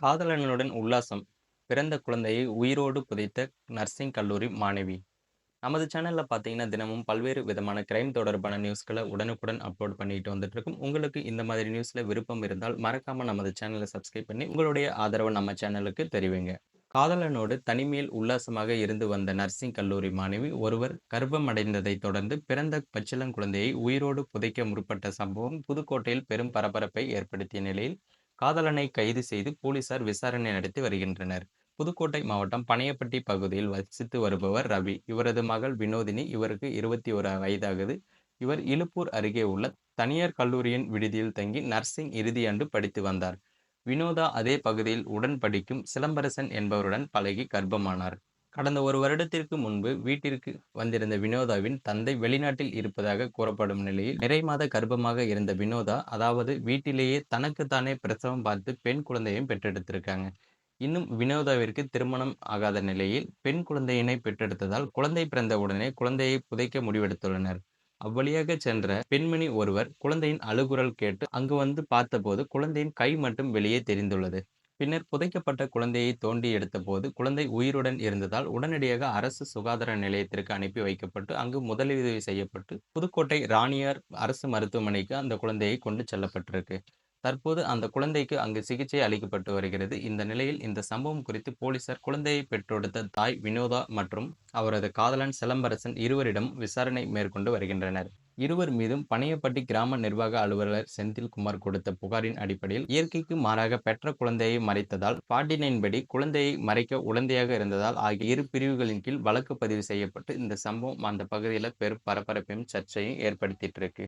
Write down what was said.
காதலனுடன் உல்லாசம். பிறந்த குழந்தையை உயிரோடு புதைத்த நர்சிங் கல்லூரி மாணவி. நமது சேனலில் பார்த்தீங்கன்னா, தினமும் பல்வேறு விதமான கிரைம் தொடர்பான நியூஸ்களை உடனுக்குடன் அப்லோட் பண்ணிட்டு வந்துட்டு இருக்கும் உங்களுக்கு இந்த மாதிரி நியூஸில் விருப்பம் இருந்தால், மறக்காமல் நமது சேனலை சப்ஸ்கிரைப் பண்ணி, உங்களுடைய ஆதரவை நம்ம சேனலுக்கு தெரிவிங்க. காதலனோடு தனிமையில் உல்லாசமாக இருந்து வந்த நர்சிங் கல்லூரி மாணவி ஒருவர் கர்ப்பமடைந்ததை தொடர்ந்து பிறந்த பச்சிளங்குழந்தையை உயிரோடு புதைக்க முற்பட்ட சம்பவம் புதுக்கோட்டையில் பெரும் பரபரப்பை ஏற்படுத்திய நிலையில், காதலனை கைது செய்து போலீசார் விசாரணை நடத்தி வருகின்றனர். புதுக்கோட்டை மாவட்டம் பனையப்பட்டி பகுதியில் வசித்து வருபவர் ரவி. இவரது மகள் வினோதினி. இவருக்கு 21 வயதாகுது. இவர் இலுப்பூர் அருகே உள்ள தனியார் கல்லூரியின் விடுதியில் தங்கி நர்சிங் இறுதியாண்டு படித்து வந்தார். வினோதா அதே பகுதியில் உடன் படிக்கும் சிலம்பரசன் என்பவருடன் பழகி கர்ப்பமானார். கடந்த ஒரு வருடத்திற்கு முன்பு வீட்டிற்கு வந்திருந்த வினோதாவின் தந்தை வெளிநாட்டில் இருப்பதாக கூறப்படும் நிலையில், நிறை மாத கர்ப்பமாக இருந்த வினோதா, அதாவது வீட்டிலேயே தனக்கு தானே பிரசவம் பார்த்து பெண் குழந்தையும் பெற்றெடுத்திருக்காங்க. இன்னும் வினோதாவிற்கு திருமணம் ஆகாத நிலையில், பெண் குழந்தையினை பெற்றெடுத்ததால், குழந்தை பிறந்த உடனே குழந்தையை புதைக்க முடிவெடுத்துள்ளனர். அவ்வழியாக சென்ற பெண்மணி ஒருவர் குழந்தையின் அழுகுரல் கேட்டு அங்கு வந்து பார்த்தபோது, குழந்தையின் கை மட்டும் வெளியே தெரிந்துள்ளது. பின்னர் புதைக்கப்பட்ட குழந்தையை தோண்டி எடுத்தபோது, குழந்தை உயிருடன் இருந்ததால், உடனடியாக அரசு சுகாதார நிலையத்திற்கு அனுப்பி வைக்கப்பட்டு, அங்கு முதலுதவி செய்யப்பட்டு, புதுக்கோட்டை ராணியார் அரசு மருத்துவமனைக்கு அந்த குழந்தையை கொண்டு செல்லப்பட்டிருக்கு. தற்போது அந்த குழந்தைக்கு அங்கு சிகிச்சை அளிக்கப்பட்டு வருகிறது. இந்த நிலையில் இந்த சம்பவம் குறித்து போலீசார் குழந்தையை பெற்றெடுத்த தாய் வினோதா மற்றும் அவரது காதலன் சிலம்பரசன் இருவரிடம் விசாரணை மேற்கொண்டு வருகின்றனர். இருவர் மீதும் பனையப்பட்டி கிராம நிர்வாக அலுவலர் செந்தில்குமார் கொடுத்த புகாரின் அடிப்படையில், இயற்கைக்கு மாறாக பெற்ற குழந்தையை மறைத்ததால், பார்ட்டி நைன் படி குழந்தையை மறைக்க உடந்தையாக இருந்ததால் ஆகிய இரு பிரிவுகளின் கீழ் வழக்கு பதிவு செய்யப்பட்டு, இந்த சம்பவம் அந்த பகுதியில் பெரும் பரபரப்பையும், சர்ச்சையும் ஏற்படுத்திட்டு இருக்கு.